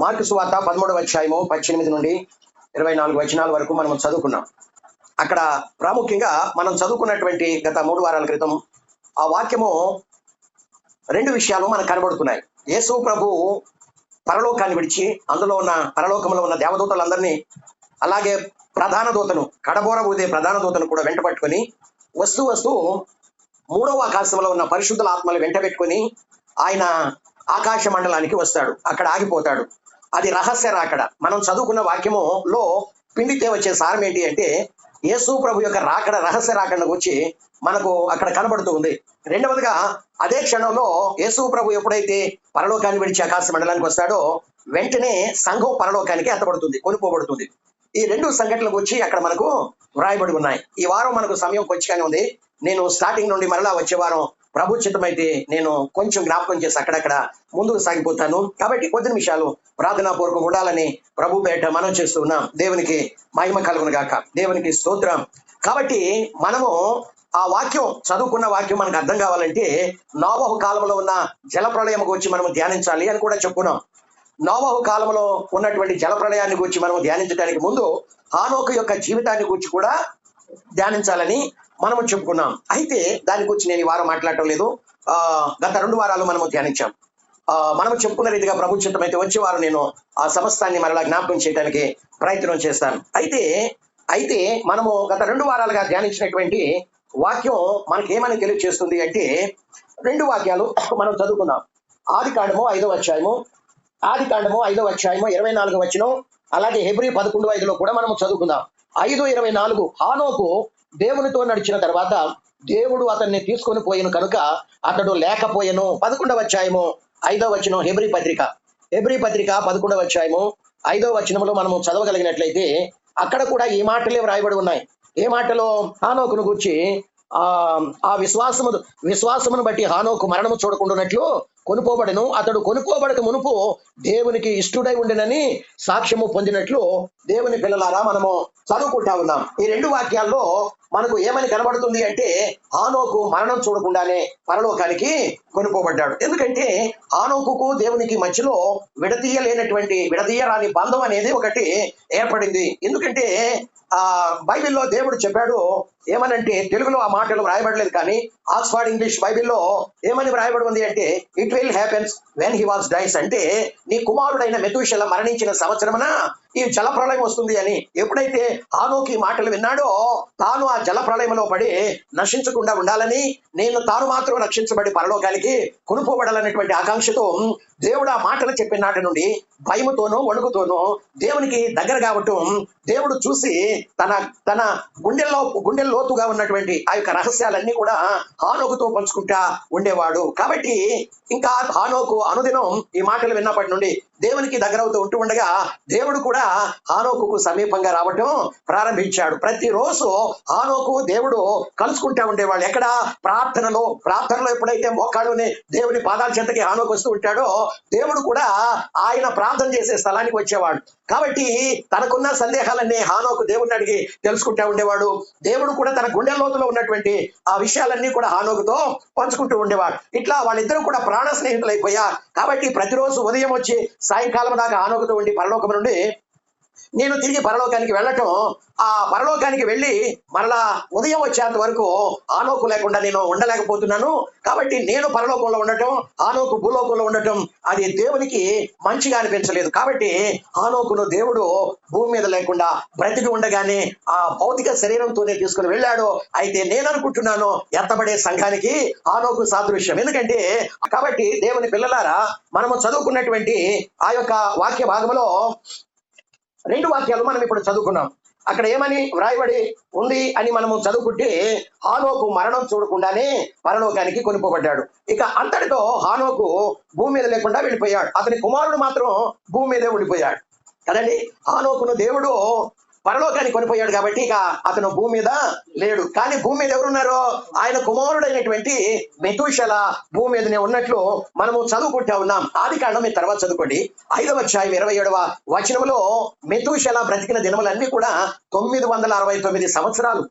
Mark సువార్త పదమూడవ అధ్యాయము పద్దెనిమిది నుండి ఇరవై నాలుగు వచనాల వరకు మనం చదువుకున్నాం. అక్కడ ప్రాముఖ్యంగా మనం చదువుకున్నటువంటి గత మూడు వారాల క్రితం ఆ వాక్యము రెండు విషయాలు మనకు కనబడుతున్నాయి. యేసు ప్రభు పరలోకాన్ని విడిచి అందులో ఉన్న పరలోకంలో ఉన్న దేవదూతలందరినీ అలాగే ప్రధాన దూతను కడబోర ఊదే ప్రధాన దూతను కూడా వెంట పట్టుకొని వస్తూ వస్తూ మూడవ ఆకాశంలో ఉన్న పరిశుద్ధుల ఆత్మలు వెంట పెట్టుకొని ఆయన ఆకాశ మండలానికి వస్తాడు. అక్కడ ఆగిపోతాడు. అది రహస్య రాకడ మనం చదువుకున్న వాక్యములో పిండితే వచ్చే సారం ఏంటి అంటే యేసు ప్రభు యొక్క రాకడ రహస్య రాకడ వచ్చి మనకు అక్కడ కనబడుతూ ఉంది. రెండవదిగా అదే క్షణంలో యేసు ప్రభు ఎప్పుడైతే పరలోకాన్ని విడిచి ఆకాశ మండలానికి వస్తాడో వెంటనే సంఘం పరలోకానికి ఎత్తబడుతుంది కొనుక్కోబడుతుంది. ఈ రెండు సంఘటనలకు వచ్చి అక్కడ మనకు వ్రాయబడి ఉన్నాయి. ఈ వారం మనకు సమయం కొంచెంగానే ఉంది. నేను స్టార్టింగ్ నుండి మరలా వచ్చే వారం ప్రభుచితమైతే నేను కొంచెం జ్ఞాపకం చేసి అక్కడక్కడ ముందుకు సాగిపోతాను. కాబట్టి కొద్ది నిమిషాలు ప్రార్థనా పూర్వకం ఉండాలని ప్రభు పేట మనం చేస్తున్నాం దేవునికి మహిమ కలుగును గాక. దేవునికి స్తోత్రం. కాబట్టి మనము ఆ వాక్యం చదువుకున్న వాక్యం మనకు అర్థం కావాలంటే నోవహు కాలంలో ఉన్న జల ప్రళయం గురించి మనం ధ్యానించాలి అని కూడా చెప్పుకున్నాం. నోవహు కాలంలో ఉన్నటువంటి జల ప్రళయాన్ని గురించి మనం ధ్యానించడానికి ముందు హానోకు యొక్క జీవితాన్ని గురించి కూడా ధ్యానించాలని మనము చెప్పుకున్నాం. అయితే దాని గురించి నేను ఈ వారం మాట్లాడటం లేదు. ఆ గత రెండు వారాలు మనము ధ్యానించాం. ఆ మనం చెప్పుకున్న రీతిగా ప్రభు చిత్తం అయితే వచ్చే వారు నేను ఆ సమస్తాన్ని మరలా జ్ఞాపకం చేయడానికి ప్రయత్నం చేస్తాను. అయితే అయితే మనము గత రెండు వారాలుగా ధ్యానించినటువంటి వాక్యం మనకి ఏమని తెలియజేస్తుంది అంటే రెండు వాక్యాలు మనం చదువుకుందాం. ఆది కాండము ఐదో అధ్యాయము ఆది కాండము ఐదో అధ్యాయము ఇరవై నాలుగు వచ్చిన అలాగే హెబ్రి పదకొండు ఐదులో కూడా మనం చదువుకుందాం. ఐదు ఇరవై నాలుగు హానోకు దేవునితో నడిచిన తర్వాత దేవుడు అతన్ని తీసుకొని పోయిన కనుక అతడు లేకపోయెను. పదకొండవ అధ్యాయము ఐదవ వచనం హెబ్రి పత్రిక. హెబ్రి పత్రిక పదకొండవ అధ్యాయము ఐదవ వచనంలో మనము చదవగలిగినట్లయితే అక్కడ కూడా ఈ మాటలే వ్రాయబడి ఉన్నాయి. ఏ మాటలో? హానోకును గుర్చి ఆ ఆ విశ్వాసము విశ్వాసమును బట్టి హానోకు మరణము చూడకుండానట్లు కొనుకోబడను అతడు కొనుక్కోబడక మునుపు దేవునికి ఇష్టుడై ఉండినని సాక్ష్యము పొందినట్లు దేవుని పిల్లలారా మనము చదువుకుంటా ఉన్నాం. ఈ రెండు వాక్యాల్లో మనకు ఏమని కనబడుతుంది అంటే హానోకు మరణం చూడకుండానే పరలోకానికి కొనుక్కోబడ్డాడు ఎందుకంటే ఆనోకుకు దేవునికి మధ్యలో విడదీయలేనటువంటి విడదీయరాని బంధం అనేది ఒకటి ఏర్పడింది. ఎందుకంటే ఆ బైబిల్లో దేవుడు చెప్పాడు ఏమనంటే తెలుగులో ఆ మాటలు వ్రాయబడలేదు కానీ ఆక్స్ఫర్డ్ ఇంగ్లీష్ బైబిల్లో ఏమని వ్రాయబడి ఉంది అంటే it will happens when he was dies అంటే నీ కుమారుడైన మెతుషల మరణించిన సంవత్సరమున ఈ జల ప్రళయం వస్తుంది అని. ఎప్పుడైతే హానోకి మాటలు విన్నాడో తాను ఆ జల ప్రళయంలో పడి నశించకుండా ఉండాలని నేను తాను మాత్రం రక్షించబడి పరలోకానికి కొనుక్కోబడాలనేటువంటి ఆకాంక్షతో దేవుడు ఆ మాటలు చెప్పిన నాటి నుండి భయముతోనూ వణుకుతోనూ దేవునికి దగ్గర కావటం దేవుడు చూసి తన తన గుండెల్లో గుండెల్లో లోతుగా ఉన్నటువంటి ఆ యొక్క రహస్యాలన్నీ కూడా హానోకుతో పంచుకుంటా ఉండేవాడు. కాబట్టి ఇంకా హానోకు అనుదినం ఈ మాటలు విన్నప్పటి నుండి దేవునికి దగ్గరవుతూ ఉంటూ ఉండగా దేవుడు కూడా హానోకు సమీపంగా రావటం ప్రారంభించాడు. ప్రతిరోజు హానోకు దేవుడు కలుసుకుంటా ఉండేవాడు ఎక్కడ? ప్రార్థనలో ప్రార్థనలో ఎప్పుడైతే మోకాళ్ళుని దేవుని పాదాల చెంతకి హానోకు వస్తూ ఉంటాడో దేవుడు కూడా ఆయన ప్రార్థన చేసే స్థలానికి వచ్చేవాడు. కాబట్టి తనకున్న సందేహాలన్నీ హానోకు దేవుడిని అడిగి తెలుసుకుంటా ఉండేవాడు. దేవుడు కూడా తన గుండె లోతులో ఉన్నటువంటి ఆ విషయాలన్నీ కూడా హానోకుతో పంచుకుంటూ ఉండేవాడు. ఇట్లా వాళ్ళిద్దరూ కూడా ప్రాణ స్నేహితులైపోయారు కాబట్టి ప్రతిరోజు ఉదయం వచ్చి సాయంకాలం దాకా ఆనోకతో ఉండి పరలోకం నుండి నేను తిరిగి పరలోకానికి వెళ్ళటం ఆ పరలోకానికి వెళ్ళి మరలా ఉదయం వచ్చేంత వరకు ఆనోకు లేకుండా నేను ఉండలేకపోతున్నాను. కాబట్టి నేను పరలోకంలో ఉండటం ఆనోకు భూలోకంలో ఉండటం అది దేవునికి మంచిగా అనిపించలేదు. కాబట్టి ఆనోకును దేవుడు భూమి మీద లేకుండా బ్రతికి ఉండగానే ఆ భౌతిక శరీరంతోనే తీసుకుని వెళ్ళాడు. అయితే నేను అనుకుంటున్నాను ఎత్తబడే సంఘానికి ఆనోకు సాదృశ్యం. ఎందుకంటే కాబట్టి దేవుని పిల్లలారా మనము చదువుకున్నటువంటి ఆ యొక్క వాక్య భాగంలో రెండు వాక్యాలు మనం ఇప్పుడు చదువుకున్నాం. అక్కడ ఏమని వ్రాయబడి ఉంది అని మనము చదువుకుంటే హానోకు మరణం చూడకుండానే పరలోకానికి కొనుక్కోబడ్డాడు ఇక అంతటితో హానోకు భూమి మీద లేకుండా వెళ్ళిపోయాడు. అతని కుమారుడు మాత్రం భూమి మీదే ఉండిపోయాడు. కదండి? హానోకును దేవుడు పరలోకానికి కొనిపోయాడు కాబట్టి ఇక అతను భూమి మీద లేడు. కానీ భూమి మీద ఎవరున్నారో? ఆయన కుమారుడైనటువంటి మెతుషల భూమి మీదనే ఉన్నట్లు మనము చదువుకుంటా ఉన్నాం. ఆది కాండం మీరు తర్వాత చదువుకోండి. ఐదవ అధ్యాయం ఇరవై ఏడవ వచనంలో మెతుషల బ్రతికిన దినములన్నీ కూడా తొమ్మిది వందల అరవై తొమ్మిది సంవత్సరాలు.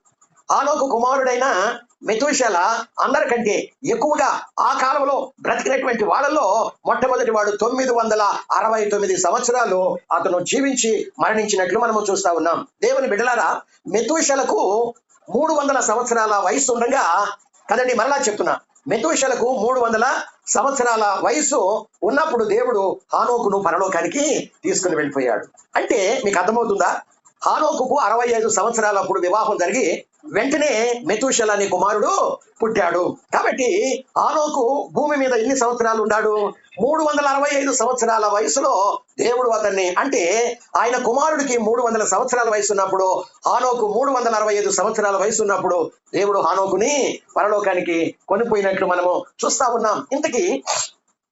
ఆనోకు కుమారుడైన మెతుశల అందరికంటే ఎక్కువగా ఆ కాలంలో బ్రతికినటువంటి వాళ్ళలో మొట్టమొదటి వాడు తొమ్మిది వందల అరవై తొమ్మిది సంవత్సరాలు అతను జీవించి మరణించినట్లు మనము చూస్తా ఉన్నాం. దేవుని బిడ్డలారా మెతుశలకు మూడు వందల సంవత్సరాల వయసు ఉండగా కదండి మరలా చెప్తున్నా. మెతుషలకు మూడు వందల సంవత్సరాల వయసు ఉన్నప్పుడు దేవుడు హానోకును పరలోకానికి తీసుకుని వెళ్ళిపోయాడు. అంటే మీకు అర్థమవుతుందా? హానోకుకు అరవై ఐదు సంవత్సరాలప్పుడు వివాహం జరిగి వెంటనే మెతుషల అనే కుమారుడు పుట్టాడు. కాబట్టి ఆనోకు భూమి మీద ఎన్ని సంవత్సరాలు ఉన్నాడు? మూడు వందల అరవై ఐదు సంవత్సరాల వయసులో దేవుడు అతన్ని అంటే ఆయన కుమారుడికి మూడు వందల సంవత్సరాల వయసు ఉన్నప్పుడు హానోకు మూడు వందల అరవై ఐదు సంవత్సరాల వయసు ఉన్నప్పుడు దేవుడు హానోకుని పరలోకానికి కొనిపోయినట్లు మనము చూస్తా ఉన్నాం. ఇంతకీ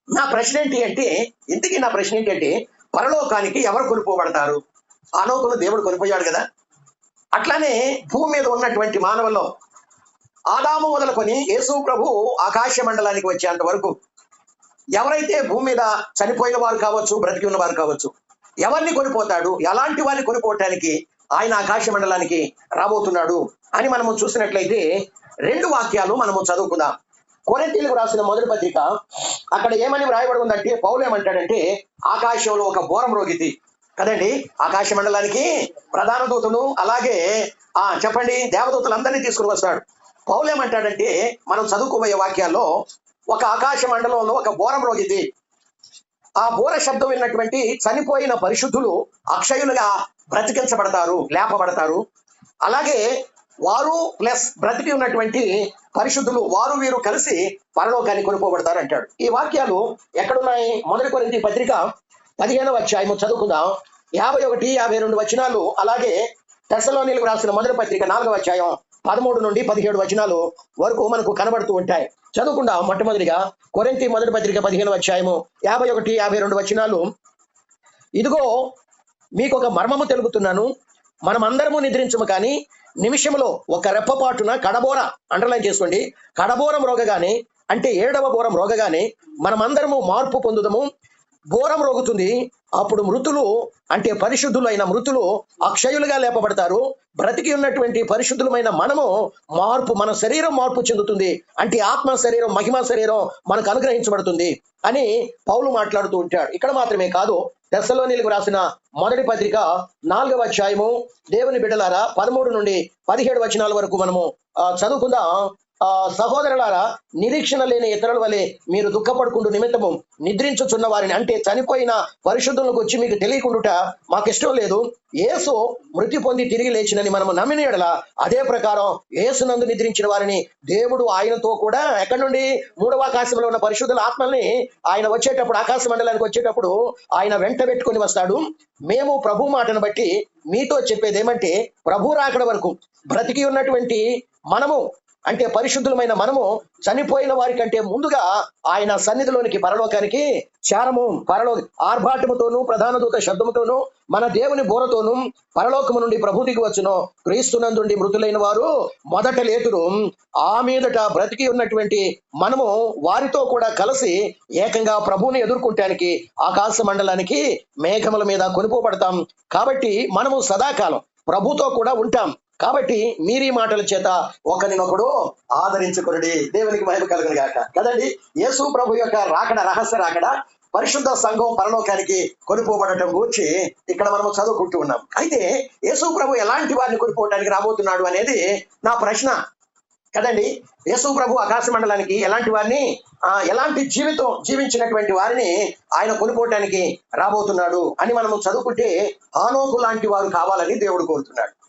నా ప్రశ్న ఏంటి అంటే ఇంతకీ నా ప్రశ్న ఏంటంటే పరలోకానికి ఎవరు కొనుక్కోబడతారు ఆనోకును దేవుడు కొనిపోయాడు కదా. అట్లానే భూమి మీద ఉన్నటువంటి మానవుల్లో ఆదాము మొదలుకొని యేసు ప్రభు ఆకాశ మండలానికి వచ్చేంత వరకు ఎవరైతే భూమి మీద చనిపోయిన వారు కావచ్చు బ్రతికి ఉన్న వారు కావచ్చు ఎవరిని కొనిపోతాడు ఎలాంటి వారిని కొనిపోవటానికి ఆయన ఆకాశ మండలానికి రాబోతున్నాడు అని మనము చూసినట్లయితే రెండు వాక్యాలు మనము చదువుకుందాం. కొరెంటీలకు రాసిన మొదటి పత్రిక అక్కడ ఏమని వ్రాయబడి ఉందంటే పౌలు ఏమంటాడంటే ఆకాశంలో ఒక బోరం రోగితి. కదండి? ఆకాశ మండలానికి ప్రధాన దూతను అలాగే ఆ చెప్పండి దేవదూతలందరినీ తీసుకుని వస్తాడు. పౌలేమంటాడంటే మనం చదువుకోబోయే వాక్యాల్లో ఒక ఆకాశ మండలంలో ఒక బోరం రోగితి ఆ బోర శబ్దం విన్నటువంటి చనిపోయిన పరిశుద్ధులు అక్షయులుగా బ్రతికించబడతారు లేపబడతారు. అలాగే వారు ప్లస్ బ్రతికి ఉన్నటువంటి పరిశుద్ధులు వారు వీరు కలిసి పరలోకాన్ని కొనుక్కోబడతారు అంటాడు ఈ వాక్యాలు ఎక్కడున్నాయి? మొదటి కొరింది పత్రిక పదిహేనవ అధ్యాయము చదువుకుందాం. యాభై ఒకటి యాభై రెండు వచనాలు అలాగే తెసలోనిలకు రాసిన మొదటి పత్రిక నాలుగవ అధ్యాయం పదమూడు నుండి పదిహేడు వచనాలు వరకు మనకు కనబడుతూ ఉంటాయి. చదువుకుందాం మొట్టమొదటిగా. కొరింథీ మొదటి పత్రిక పదిహేను అధ్యాయము యాభై ఒకటి యాభై రెండు వచనాలు. ఇదిగో మీకు ఒక మర్మము తెలుపుతున్నాను. మనమందరము నిద్రించము కానీ నిమిషంలో ఒక రెప్పపాటున కడబోర అండర్లైన్ చేసుకోండి. కడబోరం రోగగానే అంటే ఏడవ బోరం రోగగానే మనమందరము మార్పు పొందుదము. ఘోరం రోగుతుంది. అప్పుడు మృతులు అంటే పరిశుద్ధులైన మృతులు అక్షయులుగా లేపబడతారు. బ్రతికి ఉన్నటువంటి పరిశుద్ధులమైన మనము మార్పు మన శరీరం మార్పు చెందుతుంది. అంటే ఆత్మ శరీరం మహిమ శరీరం మనకు అనుగ్రహించబడుతుంది అని పౌలు మాట్లాడుతూ ఉంటాడు. ఇక్కడ మాత్రమే కాదు దశలోనిలకు రాసిన మొదటి పత్రిక నాలుగవ అధ్యాయము. దేవుని బిడ్డలారా పదమూడు నుండి పదిహేడు వచనాల వరకు మనము చదువుకుందాం. సహోదరులారా నిరీక్షణ లేని ఇతరుల వలె మీరు దుఃఖపడుకుంటూ నిమిత్తము నిద్రించుచున్న వారిని అంటే చనిపోయిన పరిశుద్ధులకు వచ్చి మీకు తెలియకుండుట మాకు ఇష్టం లేదు. ఏసు మృతి పొంది తిరిగి లేచినని మనము నమ్మిన ఎడల అదే ప్రకారం ఏసునందు నిద్రించిన వారిని దేవుడు ఆయనతో కూడా ఎక్కడి నుండి? మూడవ ఆకాశంలో ఉన్న పరిశుద్ధుల ఆత్మల్ని ఆయన వచ్చేటప్పుడు ఆకాశ మండలానికి వచ్చేటప్పుడు ఆయన వెంట పెట్టుకొని వస్తాడు. మేము ప్రభు మాటను బట్టి మీతో చెప్పేది ఏమంటే ప్రభు రాకడ వరకు బ్రతికి ఉన్నటువంటి మనము అంటే పరిశుద్ధులమైన మనము చనిపోయిన వారి కంటే ముందుగా ఆయన సన్నిధిలోనికి పరలోకానికి చారము. పరలో ఆర్భాటముతోనూ ప్రధాన దూత శబ్దముతోనూ మన దేవుని బోరతోనూ పరలోకము నుండి ప్రభు దిగి వచ్చును. క్రీస్తునందుండి మృతులైన వారు మొదట లేతురు. ఆ మీదట బ్రతికి ఉన్నటువంటి మనము వారితో కూడా కలిసి ఏకంగా ప్రభువుని ఎదుర్కొంటానికి ఆకాశ మండలానికి మేఘముల మీద కొనుకోబడతాం కాబట్టి మనము సదాకాలం ప్రభుతో కూడా ఉంటాం. కాబట్టి మీరీ మాటల చేత ఒకరినొకడు ఆదరించుకునుడి. దేవునికి మహిమ కలుగును గాక. కదండి? యేసు ప్రభు యొక్క రాకడ రహస్య రాకడ పరిశుద్ధ సంఘం పరలోకానికి కొనుక్కోబడటం గురించి ఇక్కడ మనం చదువుకుంటూ ఉన్నాం. అయితే యేసు ప్రభు ఎలాంటి వారిని కొనుక్కోవడానికి రాబోతున్నాడు అనేది నా ప్రశ్న. కదండి? యేసు ప్రభు ఆకాశ మండలానికి ఎలాంటి వారిని ఆ, ఎలాంటి జీవితం జీవించినటువంటి వారిని ఆయన కొనుక్కోవటానికి రాబోతున్నాడు అని మనము చదువుకుంటే హానోకు లాంటి వారు కావాలని దేవుడు కోరుతున్నాడు.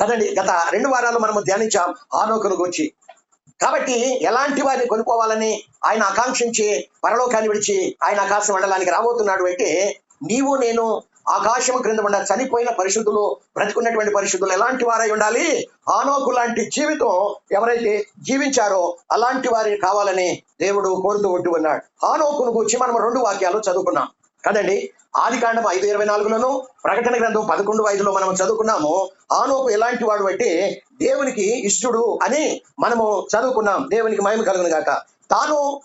కదండి గత రెండు వారాలు మనము ధ్యానించాం ఆనోకును గురించి. కాబట్టి ఎలాంటి వారిని కొనుక్కోవాలని ఆయన ఆకాంక్షించి పరలోకాన్ని విడిచి ఆయన ఆకాశ మండలానికి రాబోతున్నాడు అంటే నీవు నేను ఆకాశం క్రింద ఉండ చనిపోయిన పరిశుద్ధులు బ్రతుకున్నటువంటి పరిశుద్ధులు ఎలాంటి వారై ఉండాలి? ఆనోకు లాంటి జీవితం ఎవరైతే జీవించారో అలాంటి వారిని కావాలని దేవుడు కోరుతూ ఉంటూ ఉన్నాడు. ఆనోకును గురించి మనం రెండు వాక్యాలు చదువుకున్నాం. కదండి? ఆది కాండం ఐదు ఇరవై నాలుగులోను ప్రకటన గ్రంథం పదకొండు ఐదులో మనం చదువుకున్నాము. ఆనోపు ఎలాంటి వాడు అంటే దేవునికి ఇష్టడు అని మనము చదువుకున్నాం. దేవునికి మహిమ కలుగును గాక. తాను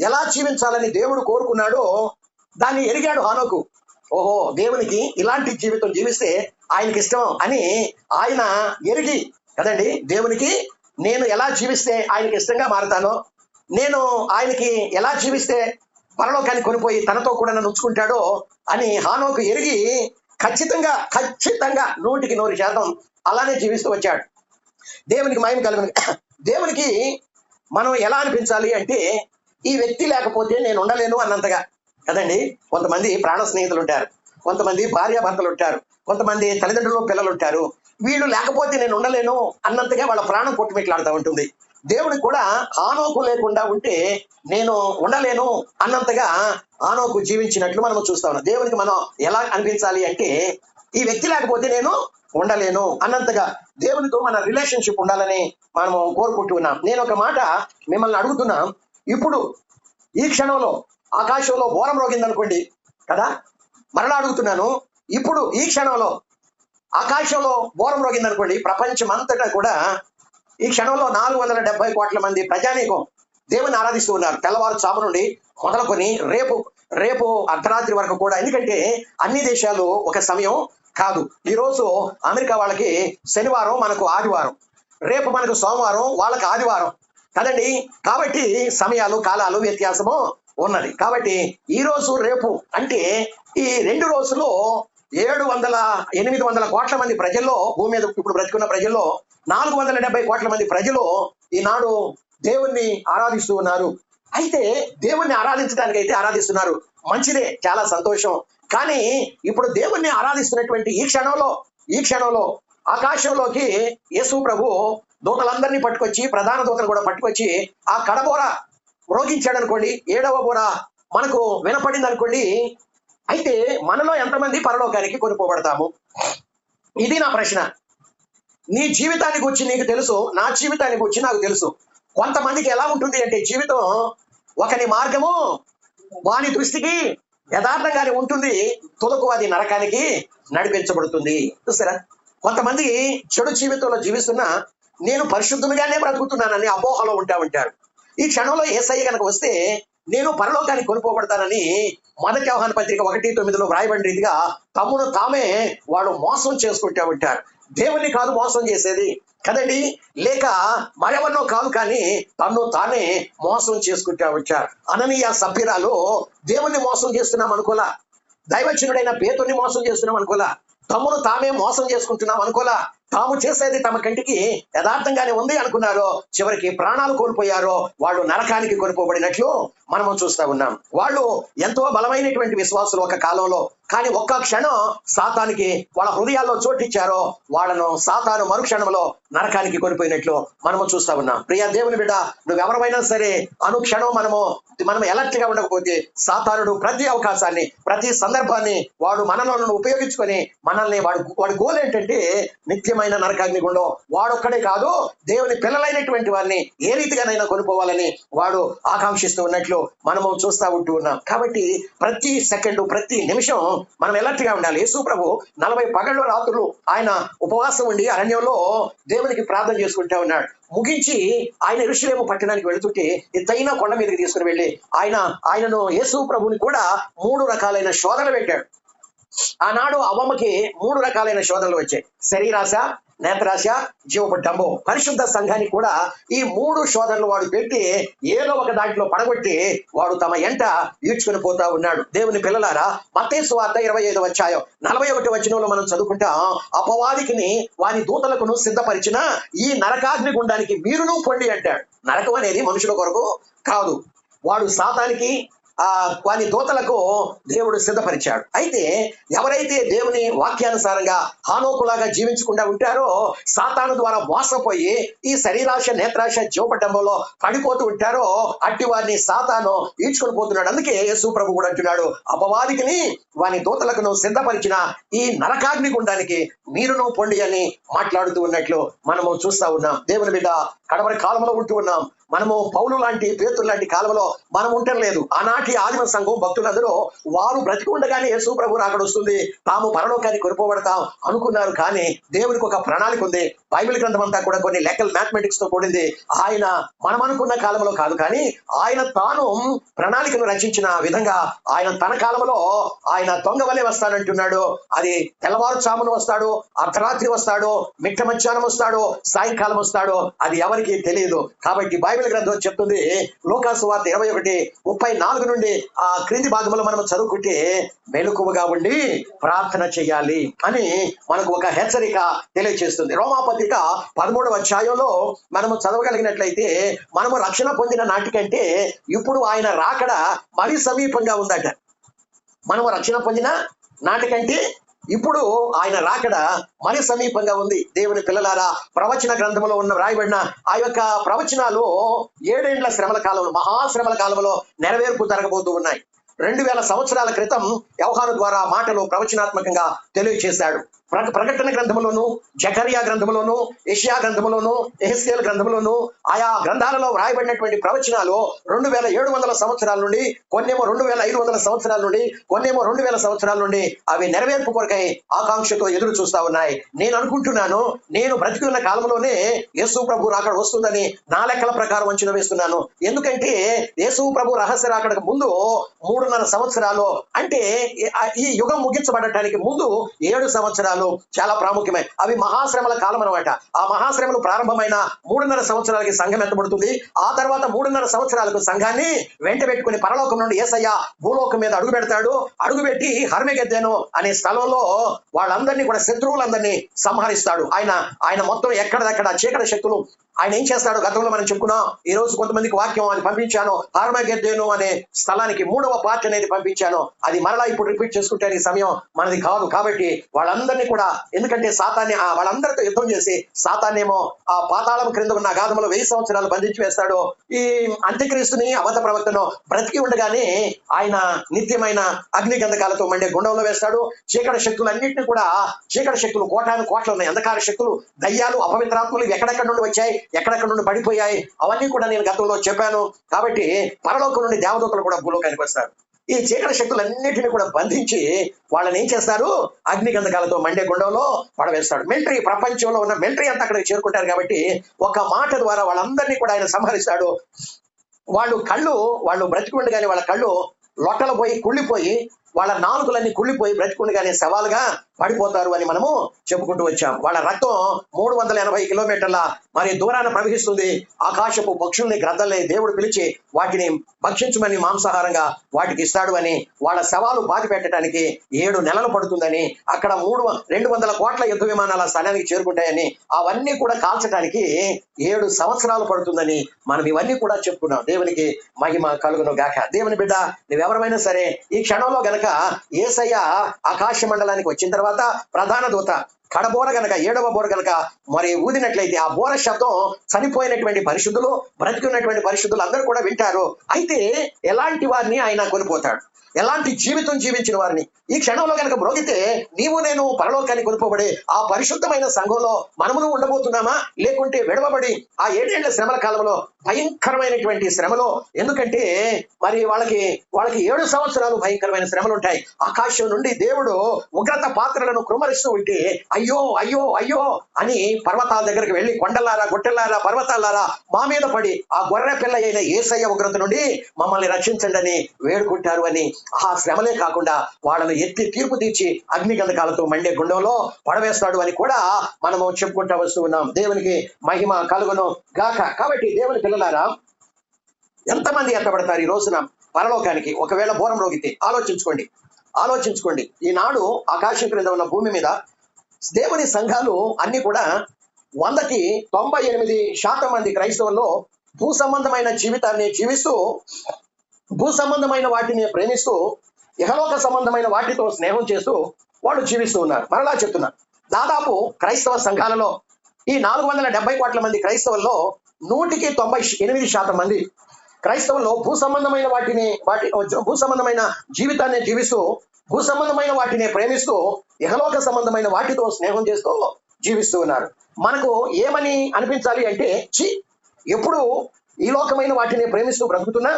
ఎలా జీవించాలని దేవుడు కోరుకున్నాడో దాన్ని ఎరిగాడు హానోకు ఓహో దేవునికి ఇలాంటి జీవితం జీవిస్తే ఆయనకి ఇష్టం అని ఆయన ఎరిగి కదండి? దేవునికి నేను ఎలా జీవిస్తే ఆయనకి ఇష్టంగా మారతానో నేను ఆయనకి ఎలా జీవిస్తే పరలోకాన్ని కొనిపోయి తనతో కూడా నన్ను ఉంచుకుంటాడో అని హానోకు ఎరిగి ఖచ్చితంగా ఖచ్చితంగా నూటికి నూరు శాతం అలానే జీవిస్తూ వచ్చాడు. దేవునికి మాయం కలుగును. దేవునికి మనం ఎలా అనిపించాలి అంటే ఈ వ్యక్తి లేకపోతే నేను ఉండలేను అన్నంతగా. కదండి? కొంతమంది ప్రాణ స్నేహితులు ఉంటారు. కొంతమంది భార్యాభర్తలు ఉంటారు. కొంతమంది తల్లిదండ్రులు పిల్లలు ఉంటారు. వీళ్ళు లేకపోతే నేను ఉండలేను అన్నంతగా వాళ్ళ ప్రాణం కొట్టుమిట్లాడుతూ ఉంటుంది. దేవుడు కూడా ఆనోకు లేకుండా ఉంటే నేను ఉండలేను అన్నంతగా ఆనోకు జీవించినట్లు మనం చూస్తా ఉన్నాం. దేవునికి మనం ఎలా అనిపించాలి అంటే ఈ వ్యక్తి లేకపోతే నేను ఉండలేను అన్నంతగా దేవునితో మన రిలేషన్షిప్ ఉండాలని మనము కోరుకుంటున్నాం నేను ఒక మాట మిమ్మల్ని అడుగుతున్నాం. ఇప్పుడు ఈ క్షణంలో ఆకాశంలో బోరం రోగిందనుకోండి కదా? మరలా అడుగుతున్నాను. ఇప్పుడు ఈ క్షణంలో ఆకాశంలో బోరం రోగిందనుకోండి ప్రపంచం అంతటా కూడా ఈ క్షణంలో నాలుగు వందల డెబ్బై కోట్ల మంది ప్రజానీకం దేవుని ఆరాధిస్తూ ఉన్నారు. తెల్లవారుజాము నుండి మొదలుకొని రేపు రేపు అర్ధరాత్రి వరకు కూడా. ఎందుకంటే అన్ని దేశాలు ఒక సమయం కాదు. ఈ రోజు అమెరికా వాళ్ళకి శనివారం మనకు ఆదివారం. రేపు మనకు సోమవారం వాళ్ళకి ఆదివారం. కదండి? కాబట్టి సమయాలు కాలాలు వ్యత్యాసము ఉన్నది. కాబట్టి ఈ రోజు రేపు అంటే ఈ రెండు రోజులు ఏడు వందల ఎనిమిది వందల కోట్ల మంది ప్రజల్లో భూమి మీద ఇప్పుడు బ్రతుకున్న ప్రజల్లో నాలుగు వందల డెబ్బై కోట్ల మంది ప్రజలు ఈనాడు దేవుణ్ణి ఆరాధిస్తూ ఉన్నారు. అయితే దేవుణ్ణి ఆరాధించడానికి అయితే ఆరాధిస్తున్నారు. మంచిదే చాలా సంతోషం. కానీ ఇప్పుడు దేవుణ్ణి ఆరాధిస్తున్నటువంటి ఈ క్షణంలో ఈ క్షణంలో ఆకాశంలోకి యేసు ప్రభు దూతలందరినీ పట్టుకొచ్చి ప్రధాన దూతలు కూడా పట్టుకొచ్చి ఆ కడబోర మ్రోగించాడు అనుకోండి ఏడవ బోర మనకు వినపడింది అనుకోండి అయితే మనలో ఎంతమంది పరలోకానికి కొనుక్కోబడతాము ఇది నా ప్రశ్న. నీ జీవితాన్ని గురించి నీకు తెలుసు నా జీవితాన్ని గురించి నాకు తెలుసు. కొంతమందికి ఎలా ఉంటుంది అంటే జీవితం ఒకని మార్గము వాని దృష్టికి యథార్థంగానే ఉంటుంది తులకు అది నరకానికి నడిపించబడుతుంది. చూసారా కొంతమంది చెడు జీవితంలో జీవిస్తున్న నేను పరిశుద్ధునిగానే బ్రతుకుతున్నానని అపోహలో ఉంటా ఉంటారు. ఈ క్షణంలో ఏసయ్య కనుక వస్తే నేను పరలోకానికి కొనుక్కోబడతానని మొదటి ఆహ్వాన పత్రిక ఒకటి తొమ్మిదిలో వ్రాయబడిన రీతిగా తమ్మును తామే వాడు మోసం చేసుకుంటూ ఉంటారు దేవుణ్ణి కాదు మోసం చేసేది. కదండి? లేక మరెవరినో కాదు కానీ తన్ను తానే మోసం చేసుకుంటా వచ్చారు అననీయ సభ్యురాలు దేవుణ్ణి మోసం చేస్తున్నాం అనుకోలా? దైవచనుడైన పేతుని మోసం చేస్తున్నాం అనుకోలా? తమ్మును తామే మోసం చేసుకుంటున్నాం అనుకోలా? తాము చేసేది తమ కంటికి యథార్థంగానే ఉంది అనుకున్నారో చివరికి ప్రాణాలు కోల్పోయారో వాళ్ళు నరకానికి కొనుకోబడినట్లు మనము చూస్తా ఉన్నాం. వాళ్ళు ఎంతో బలమైనటువంటి విశ్వాసులు ఒక కాలంలో కానీ ఒక్క క్షణం సాతానికి వాళ్ళ హృదయాల్లో చోటిచ్చారో వాళ్ళను సాతాను మరుక్షణంలో నరకానికి కొనిపోయినట్లు మనము చూస్తా ఉన్నాం. ప్రియా దేవుని బిడ్డ నువ్వెవరమైనా సరే అనుక్షణం మనము మనం ఎలర్ట్గా ఉండకపోతే సాతానుడు ప్రతి అవకాశాన్ని ప్రతి సందర్భాన్ని వాడు మనలో ఉపయోగించుకొని మనల్ని వాడు వాడి గోల్ ఏంటంటే నిత్యమైన నరకాగ్ని గుండం. వాడొక్కడే కాదు దేవుని పిల్లలైనటువంటి వారిని ఏ రీతిగానైనా కొనుక్కోవాలని వాడు ఆకాంక్షిస్తూ ఉన్నట్లు మనము చూస్తా ఉంటూ ఉన్నాం. కాబట్టి ప్రతి సెకండ్ ప్రతి నిమిషం మనం ఎలర్ట్గా ఉండాలి. యేసు ప్రభు నలభై పగళ్ళు రాత్రులు ఆయన ఉపవాసం ఉండి అరణ్యంలో దేవునికి ప్రార్థన చేసుకుంటా ఉన్నాడు. ముగించి ఆయన ఋషులేమో పట్టణానికి వెళుతుంటే ఎత్తైన కొండ మీదకి తీసుకుని వెళ్ళి ఆయన ఆయనను యేసు ప్రభుని కూడా మూడు రకాలైన శోధన పెట్టాడు. ఆనాడు అవ్వమ్మకి మూడు రకాలైన శోధనలు వచ్చాయి. శరీరాశ నేత్రాశ జీవపడ్డంబో పరిశుద్ధ సంఘానికి కూడా ఈ మూడు శోధనలు వాడు పెట్టి ఏదో ఒక దాంట్లో పడగొట్టి వాడు తమ ఎంట ఈడ్చుకుని పోతా ఉన్నాడు. దేవుని పిల్లలారా మత్తే వార్త ఇరవై ఐదు వచ్చాయో నలభై ఒకటి వచనంలో మనం చదువుకుంటాం అపవాదికిని వాని దూతలకును సిద్ధపరిచిన ఈ నరకాగ్ని గుండానికి మీరును పొండి అంటాడు. నరకం అనేది మనుషుల కొరకు కాదు. వాడు సాతానికి ఆ వాని దూతలకు దేవుడు సిద్ధపరిచాడు. అయితే ఎవరైతే దేవుని వాక్యానుసారంగా హానోకులాగా జీవించకుండా ఉంటారో సాతాను ద్వారా మోసపోయి ఈ శరీరాశ నేత్రాశ జీవపడ్డంలో పడిపోతూ ఉంటారో అట్టి వారిని సాతాను ఈడ్చుకొని పోతున్నాడు. అందుకే యేసు ప్రభు కూడా అంటున్నాడు అపవాదికిని వాని దూతలకు సిద్ధపరిచిన ఈ నరకాగ్ని గుండానికి మీరును పొండి అని మాట్లాడుతూ ఉన్నట్లు మనము చూస్తా ఉన్నాం. దేవుని బిడ్డ కడవరి కాలంలో ఉంటూ ఉన్నాం. మనము పౌలు లాంటి పేతులు లాంటి కాలంలో మనం ఉండలేదు ఆనాటి ఆదిమ సంఘం భక్తులందరూ వారు బ్రతికి ఉండగానే యేసు ప్రభు అక్కడ వస్తుంది తాము పరలోకాన్ని కొనుకోబడతాం అనుకున్నారు కానీ దేవునికి ఒక ప్రణాళిక ఉంది. బైబిల్ గ్రంథం అంతా కూడా కొన్ని లెక్కలు మ్యాథమెటిక్స్తో కూడింది. ఆయన మనం అనుకున్న కాలంలో కాదు కానీ ఆయన తాను ప్రణాళికను రచించిన విధంగా ఆయన తన కాలంలో ఆయన దొంగ వలె వస్తానంటున్నాడు. అది తెల్లవారుజామున వస్తాడు అర్ధరాత్రి వస్తాడు మిట్ట మధ్యాహ్నం వస్తాడు సాయంకాలం వస్తాడు. అది ఎవరికి తెలియదు. కాబట్టి బైబిల్ గ్రంథం చెప్తుంది. లోకాసు వార్త ఇరవై ఒకటి ముప్పై నాలుగు నుండి ఆ క్రింది భాగంలో మనం చదువుకుంటే మెలకువగా ఉండి ప్రార్థన చేయాలి అని మనకు ఒక హెచ్చరిక తెలియజేస్తుంది రోమాపత్రిక పదమూడవ అధ్యాయంలో మనము చదవగలిగినట్లయితే మనము రక్షణ పొందిన నాటికంటే ఇప్పుడు ఆయన రాకడ మరీ సమీపంగా ఉందట. మనము రక్షణ పొందిన నాటికంటే ఇప్పుడు ఆయన రాకడ మరి సమీపంగా ఉంది. దేవుని పిల్లలారా ప్రవచన గ్రంథంలో ఉన్న రాయబడిన ఆ యొక్క ప్రవచనాలు ఏడేండ్ల శ్రమల కాలంలో మహాశ్రమల కాలంలో నెరవేర్పు జరగబోతూ ఉన్నాయి. రెండు వేల సంవత్సరాల క్రితం వ్యవహారం ద్వారా మాటలు ప్రవచనాత్మకంగా తెలియజేశాడు ప్రకటన గ్రంథములోను జకరియా గ్రంథములోను ఏషియా గ్రంథములోను ఎహెస్కేల్ గ్రంథములోను ఆయా గ్రంథాలలో వ్రాయబడినటువంటి ప్రవచనాలు రెండు వేల ఏడు వందల సంవత్సరాల నుండి కొన్నేమో రెండు వేల ఐదు వందల సంవత్సరాల నుండి కొన్నేమో రెండు వేల సంవత్సరాల నుండి అవి నెరవేర్పు కొరకై ఆకాంక్షతో ఎదురు చూస్తా ఉన్నాయి. నేను అనుకుంటున్నాను నేను బ్రతికి ఉన్న కాలంలోనే యేసు ప్రభు రాకడ వస్తుందని నా లెక్కల ప్రకారం అంచనా వేస్తున్నాను. ఎందుకంటే యేసు ప్రభు రహస్య రాకడకు ముందు మూడున్నర సంవత్సరాలు అంటే ఈ యుగం ముగించబడటానికి ముందు ఏడు సంవత్సరాలు చాలా ప్రాముఖ్యమే. అవి మహాశ్రమల కాలం అనమాట ఆ మహాశ్రమలు ప్రారంభమైన మూడున్నర సంవత్సరాలకి సంఘం ఎత్తబడుతుంది. ఆ తర్వాత మూడున్నర సంవత్సరాలకు సంఘాన్ని వెంట పెట్టుకుని పరలోకం నుండి ఏసయ్య భూలోకం మీద అడుగు పెడతాడు. అడుగు పెట్టి హర్మెగెద్దాను అనే స్థలంలో వాళ్ళందరినీ కూడా శత్రువులందరినీ సంహరిస్తాడు. ఆయన ఆయన మొత్తం ఎక్కడదక్కడ చీకటి శక్తులు ఆయన ఏం చేస్తాడు గతంలో మనం చెప్పుకున్నాం. ఈ రోజు కొంతమందికి వాక్యం అని పంపించాను. హార్మగెద్దేను అనే స్థలానికి మూడవ పార్ట్ అనేది పంపించాను. అది మరలా ఇప్పుడు రిపీట్ చేసుకుంటే ఈ సమయం మనది కాదు కాబట్టి వాళ్ళందరినీ కూడా ఎందుకంటే సాతాన్ని ఆ వాళ్ళందరితో యుద్ధం చేసి సాతాన్నేమో ఆ పాతాళం క్రింద ఉన్న గాధములు వెయ్యి సంవత్సరాలు బంధించి వేస్తాడు. ఈ అంత్యక్రీస్తుని అబద్ధ ప్రవక్తను బ్రతికి ఉండగానే ఆయన నిత్యమైన అగ్ని గంధకాలతో మండే గుండంలో వేస్తాడు. చీకటి శక్తులన్నింటినీ కూడా చీకటి శక్తులు కోటాను కోట్లు ఉన్నాయి. అంధకార శక్తులు దయ్యాలు అపవిత్రాత్మలు ఎక్కడెక్కడ నుండి వచ్చాయి? ఎక్కడెక్కడ నుండి పడిపోయాయి? అవన్నీ కూడా నేను గతంలో చెప్పాను. కాబట్టి పరలోకం నుండి దేవదూతలు కూడా భూలోకానికి వస్తారు. ఈ చీకటి శక్తులన్నిటిని కూడా బంధించి వాళ్ళని ఏం చేస్తారు? అగ్ని గంధకాలతో మండే గుండంలో పడవేస్తాడు మిలిటరీ ప్రపంచంలో ఉన్న మిలిటరీ అంతా అక్కడికి చేరుకుంటారు కాబట్టి ఒక మాట ద్వారా వాళ్ళందరినీ కూడా ఆయన సంహరిస్తాడు. వాళ్ళు కళ్ళు వాళ్ళు బ్రతికుండగానే వాళ్ళ కళ్ళు లొట్టలు పోయి కుళ్ళిపోయి వాళ్ళ నాలుకలన్నీ కుళ్ళిపోయి బ్రతికుండగానే సవాలుగా పడిపోతారు అని మనము చెప్పుకుంటూ వచ్చాం. వాళ్ళ రక్తం మూడు వందల ఎనభై కిలోమీటర్ల మరి దూరాన ప్రవహిస్తుంది. ఆకాశపు పక్షుల్ని గ్రద్దల్ని దేవుడు పిలిచి వాటిని భక్షించమని మాంసాహారంగా వాటికి ఇస్తాడు అని వాళ్ళ సవాలు బాధ పెట్టడానికి ఏడు నెలలు పడుతుందని అక్కడ మూడు రెండు వందల కోట్ల యుద్ధ విమానాల స్థలానికి చేరుకుంటాయని అవన్నీ కూడా కాల్చడానికి ఏడు సంవత్సరాలు పడుతుందని మనం ఇవన్నీ కూడా చెప్పుకున్నాం. దేవునికి మహిమ కలుగును గాక. దేవుని బిడ్డ నువ్వెవరమైనా సరే ఈ క్షణంలో గనక ఏసయ్య ఆకాశ మండలానికి వచ్చిన తర్వాత ప్రధాన దూత కడబోర గనక ఏడవ బోర గనక మరి ఊదినట్లయితే ఆ బోర శబ్దం చనిపోయినటువంటి పరిశుద్ధులు బ్రతికున్నటువంటి పరిశుద్ధులు అందరూ కూడా వింటారు. అయితే ఎలాంటి వారిని ఆయన కొనిపోతాడు ఎలాంటి జీవితం జీవించిన వారిని? ఈ క్షణంలో కనుక మ్రోగితే నీవు నేను పరలోకాన్ని కొనుకోబడి ఆ పరిశుద్ధమైన సంఘంలో మనమును ఉండబోతున్నామా? లేకుంటే విడవబడి ఆ ఏడేళ్ళ శ్రమల కాలంలో భయంకరమైనటువంటి శ్రమలో ఎందుకంటే మరి వాళ్ళకి వాళ్ళకి ఏడు సంవత్సరాలు భయంకరమైన శ్రమలు ఉంటాయి ఆకాశం నుండి దేవుడు ఉగ్రత పాత్రలను కృమరిస్తూ ఉంటే అయ్యో అయ్యో అయ్యో అని పర్వతాల దగ్గరికి వెళ్ళి కొండలారా గుట్టెలారా పర్వతాలారా మా మీద పడి ఆ గొర్రె పిల్ల అయిన ఏసయ్య ఉగ్రత నుండి మమ్మల్ని రక్షించండి అని వేడుకుంటారు అని ఆ శ్రమలే కాకుండా వాళ్ళని ఎత్తి తీర్పు తీర్చి అగ్ని గంధకాలతో మండే గుండంలో పడవేస్తాడు అని కూడా మనము చెప్పుకుంటా వస్తూ ఉన్నాం. దేవునికి మహిమ కలుగును గాక. కాబట్టి దేవుని పిల్లలారా ఎంతమంది ఎత్తబడతారు ఈ రోజున పరలోకానికి? ఒకవేళ బోరం రోగితే ఆలోచించుకోండి. ఆలోచించుకోండి. ఈనాడు ఆకాశం క్రింద ఉన్న భూమి మీద దేవుని సంఘాలు అన్ని కూడా వందకి తొంభై ఎనిమిది శాతం మంది క్రైస్తవుల్లో భూ సంబంధమైన జీవితాన్ని జీవిస్తూ భూ సంబంధమైన వాటిని ప్రేమిస్తూ ఇహలోక సంబంధమైన వాటితో స్నేహం చేస్తూ వాళ్ళు జీవిస్తూ ఉన్నారు. మరలా చెప్తున్నా దాదాపు క్రైస్తవ సంఘాలలో ఈ నాలుగు వందల డెబ్బై కోట్ల మంది క్రైస్తవుల్లో నూటికి తొంభై ఎనిమిది శాతం మంది క్రైస్తవుల్లో భూ సంబంధమైన వాటిని వాటి భూ సంబంధమైన జీవితాన్ని జీవిస్తూ భూ సంబంధమైన వాటిని ప్రేమిస్తూ ఇహలోక సంబంధమైన వాటితో స్నేహం చేస్తూ జీవిస్తూ ఉన్నారు. మనకు ఏమని అనిపించాలి అంటే చి ఎప్పుడు ఈ లోకమైన వాటిని ప్రేమిస్తూ బ్రతుకుతున్నా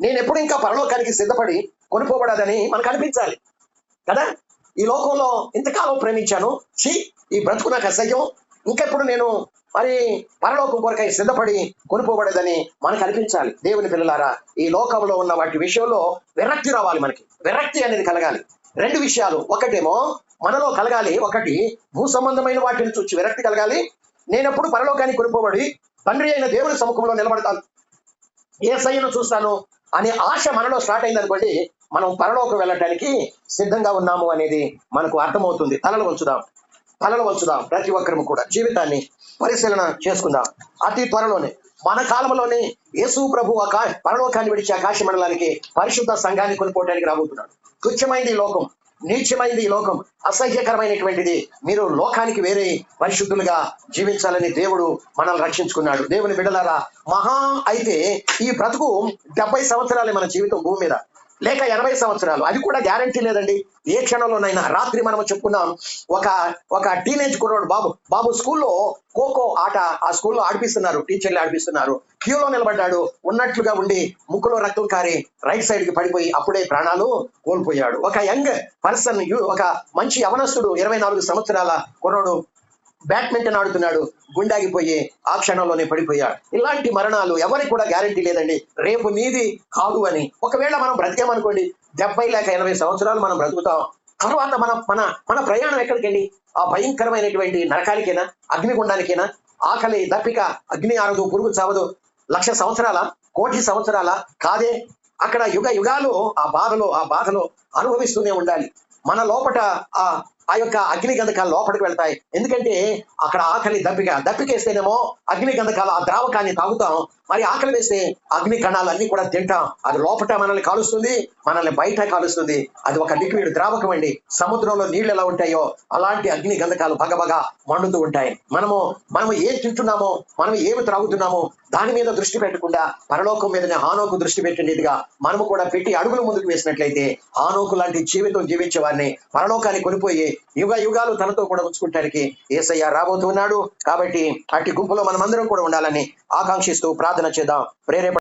నేను ఎప్పుడు ఇంకా పరలోకానికి సిద్ధపడి కొనుక్కోబడదని మనకు అనిపించాలి. కదా? ఈ లోకంలో ఇంతకాలం ప్రేమించాను. సి ఈ బ్రతుకు నాకు అసహ్యం. ఇంకెప్పుడు నేను మరి పరలోకం కొరకై సిద్ధపడి కొనుక్కోబడదని మనకు అనిపించాలి. దేవుని పిల్లలారా ఈ లోకంలో ఉన్న వాటి విషయంలో విరక్తి రావాలి మనకి. విరక్తి అనేది కలగాలి. రెండు విషయాలు. ఒకటేమో మనలో కలగాలి. ఒకటి భూ సంబంధమైన వాటిని చూచి విరక్తి కలగాలి. నేనెప్పుడు పరలోకానికి కొనుక్కోబడి తండ్రి అయిన దేవుని సముఖంలో నిలబడతాను. ఏ సైను చూస్తాను అనే ఆశ మనలో స్టార్ట్ అయింది అనుకోండి మనం పరలోకి వెళ్ళటానికి సిద్ధంగా ఉన్నాము అనేది మనకు అర్థమవుతుంది. తలలు వంచుదాం. తలలు వంచుదాం ప్రతి ఒక్కరము కూడా. జీవితాన్ని పరిశీలన చేసుకుందాం. అతి త్వరలోనే మన కాలంలోనే యేసు ప్రభు ఆకా పరలోకాన్ని విడిచి ఆకాశ మండలానికి పరిశుద్ధ సంఘాన్ని కొనుక్కోవడానికి రాబోతున్నాడు. తుచ్చమైంది ఈ లోకం నీచమైంది ఈ లోకం అసహ్యకరమైనటువంటిది మీరు లోకానికి వేరే పరిశుద్ధులుగా జీవించాలని దేవుడు మనల్ని రక్షించుకున్నాడు. దేవుని బిడ్డలారా మహా అయితే ఈ బ్రతుకు డెబ్బై సంవత్సరాలే మన జీవితం భూమి మీద. లేక ఎనభై సంవత్సరాలు. అది కూడా గ్యారంటీ లేదండి. ఏ క్షణంలోనైనా. రాత్రి మనం చెప్పుకున్నాం. ఒక ఒక టీనేజ్ కుర్రోడు బాబు బాబు స్కూల్లో ఖోఖో ఆట ఆ స్కూల్లో ఆడిపిస్తున్నారు. టీచర్లు ఆడిపిస్తున్నారు. క్యూలో నిలబడ్డాడు. ఉన్నట్లుగా ఉండి ముక్కులో రక్తం కారి రైట్ సైడ్కి పడిపోయి అప్పుడే ప్రాణాలు కోల్పోయాడు. ఒక యంగ్ పర్సన్ ఒక మంచి యవనస్తుడు ఇరవై నాలుగు సంవత్సరాల కుర్రోడు బ్యాడ్మింటన్ ఆడుతున్నాడు గుండాగిపోయి ఆ క్షణంలోనే పడిపోయాడు. ఇలాంటి మరణాలు ఎవరికి కూడా గ్యారంటీ లేదండి. రేపు నీది కాదు అని. ఒకవేళ మనం బ్రతికామనుకోండి డెబ్బై లేక ఎనభై సంవత్సరాలు మనం బ్రతుకుతాం. తర్వాత మన మన మన ప్రయాణం ఎక్కడికండి? ఆ భయంకరమైనటువంటి నరకానికైనా? అగ్నిగుండానికైనా? ఆకలి దప్పిక అగ్ని ఆరదు పురుగు చావదు. లక్ష సంవత్సరాల? కోటి సంవత్సరాల? కాదే. అక్కడ యుగ యుగాలు ఆ బాధలో ఆ బాధలో అనుభవిస్తూనే ఉండాలి. మన లోపట ఆ ఆ యొక్క అగ్ని గంధకాలు లోపలికి వెళ్తాయి. ఎందుకంటే అక్కడ ఆకలి దప్పిక దప్పికేస్తేనేమో అగ్ని గంధకాలు ఆ ద్రావకాన్ని తాగుతాం. మరి ఆకలి వేస్తే అగ్ని కణాలు అన్ని కూడా తింటాం. అది లోపట మనల్ని కాలుస్తుంది మనల్ని బయట కాలుస్తుంది. అది ఒక లిక్విడ్ ద్రావకం అండి. సముద్రంలో నీళ్ళు ఎలా ఉంటాయో అలాంటి అగ్ని గంధకాలు బగబగ మండుతూ ఉంటాయి. మనము మనము ఏం తింటున్నామో మనం ఏమి త్రాగుతున్నామో దాని మీద దృష్టి పెట్టకుండా పరలోకం మీదనే హానోకు దృష్టి పెట్టినట్టుగా మనము కూడా పెట్టి అడుగులు ముందుకు వేసినట్లయితే హానోకు లాంటి జీవితం జీవించే వారిని పరలోకాన్ని కొనిపోయి యుగ యుగాలు తనతో కూడా ఉంచుకుంటానికి ఏసయ్య రాబోతున్నాడు. కాబట్టి అట్టి గుంపులో మనమందరం కూడా ఉండాలని ఆకాంక్షిస్తూ ప్రార్థన చేద్దాం. ప్రేరేప